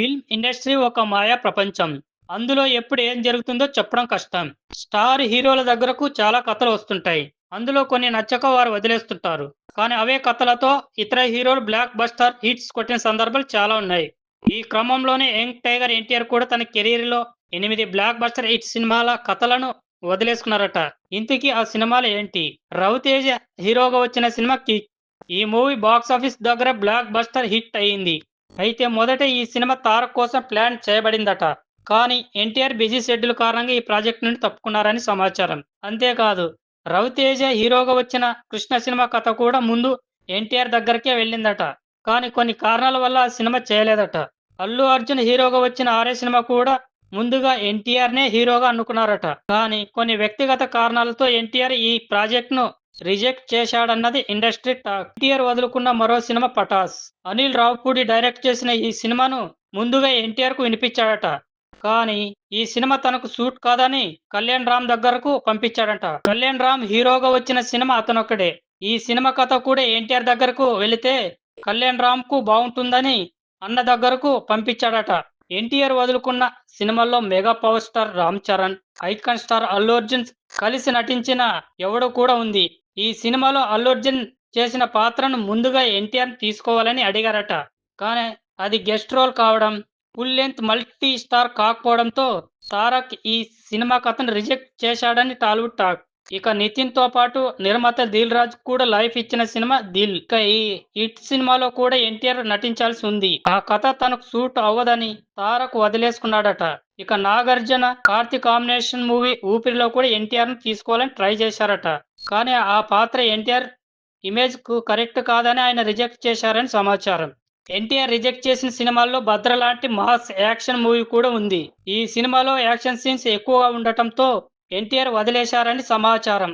Film industry ఒక మాయా ప్రపంచం. అందులో ఎప్పుడు ఏం జరుగుతుందో చెప్పడం కష్టం. స్టార్ హీరోల దగ్గరకు చాలా కథలు వస్తుంటాయి. అందులో కొన్ని నచ్చక వారు వదిలేస్తుంటారు. కానీ అవే కథలతో ఇతర హీరోలు బ్లాక్ బస్టర్ హిట్స్ కొట్టిన సందర్భాలు చాలా ఉన్నాయి. ఈ క్రమంలోనే యంగ్ టైగర్ ఎన్టీఆర్ కూడా తన కెరీర్‌లో ఎనిమిది బ్లాక్ బస్టర్ హిట్ సినిమాల కథలను వదిలేసుకున్నారట. ఇంతకీ ఆ సినిమాలు ఏంటి? రవితేజ హీరోగా వచ్చిన సినిమా 'కిక్'. ఈ మూవీ బాక్సాఫీస్ దగ్గర బ్లాక్ బస్టర్ హిట్ అయింది. అయితే మొదట ఈ సినిమా తారక్ కోసం ప్లాన్ చేయబడిందట. కానీ ఎన్టీఆర్ బిజీ షెడ్యూల్ కారణంగా ఈ ప్రాజెక్ట్ నుండి తప్పుకున్నారని సమాచారం. అంతేకాదు రవితేజ హీరోగా వచ్చిన 'కృష్ణ' సినిమా కథ కూడా ముందు ఎన్టీఆర్ దగ్గరకే వెళ్ళిందట. కానీ కొన్ని కారణాల వల్ల ఆ సినిమా చేయలేదట. అల్లు అర్జున్ హీరోగా వచ్చిన 'ఆర్య' సినిమా కూడా ముందుగా ఎన్టీఆర్‌నే హీరోగా అనుకున్నారట. కానీ కొన్ని వ్యక్తిగత కారణాలతో ఎన్టీఆర్ ఈ ప్రాజెక్ట్‌ను రిజెక్ట్ చేశాడన్నది ఇండస్ట్రీ టాక్. ఎన్టీఆర్ వదులుకున్న మరో సినిమా 'పటాస్'. అనిల్ రావుపూడి డైరెక్ట్ చేసిన ఈ సినిమాను ముందుగా ఎన్టీఆర్కు వినిపించాడట. కానీ ఈ సినిమా తనకు సూట్ కాదని కళ్యాణ్ రామ్ దగ్గరకు పంపించాడట. కళ్యాణ్ రామ్ హీరోగా వచ్చిన సినిమా అతనొక్కడే. ఈ సినిమా కథ కూడా ఎన్టీఆర్ దగ్గరకు వెళితే కళ్యాణ్ రామ్‌కు బాగుంటుందని అన్న దగ్గరకు పంపించాడట. ఎన్టీఆర్ వదులుకున్న సినిమాల్లో mega power star Ram Charan, icon star Allu Arjun కలిసి నటించిన 'ఎవడు' కూడా ఉంది. ఈ సినిమాలో అల్లు అర్జున్ చేసిన పాత్రను ముందుగా ఎన్టీఆర్ తీసుకోవాలని అడిగారట. కానీ అది గెస్ట్ రోల్ కావడం, ఫుల్ లెంత్ మల్టీ స్టార్ కాకపోవడంతో తారక్ ఈ సినిమా కథను రిజెక్ట్ చేశాడని టాలీవుడ్ టాక్. ఇక నితిన్‌తో పాటు నిర్మాత దిల్ రాజ్ కూడా లైఫ్ ఇచ్చిన సినిమా 'దిల్'. ఇక ఈ హిట్ సినిమాలో కూడా ఎన్టీఆర్ నటించాల్సి ఉంది. ఆ కథ తనకు సూట్ అవ్వదని తారక్ వదిలేసుకున్నాడట. ఇక నాగార్జున, కార్తీ కాంబినేషన్ మూవీ 'ఊపిరి'లో కూడా ఎన్టీఆర్‌ను తీసుకోవాలని ట్రై చేశారట. కానీ ఆ పాత్ర ఎన్టీఆర్ ఇమేజ్‌కు కరెక్ట్ కాదని ఆయన రిజెక్ట్ చేశారని సమాచారం. ఎన్టీఆర్ రిజెక్ట్ చేసిన సినిమాల్లో 'భద్ర' లాంటి మాస్ యాక్షన్ మూవీ కూడా ఉంది. ఈ సినిమాలో యాక్షన్ సీన్స్ ఎక్కువగా ఉండటంతో ఎన్టీఆర్ వదిలేశారని సమాచారం.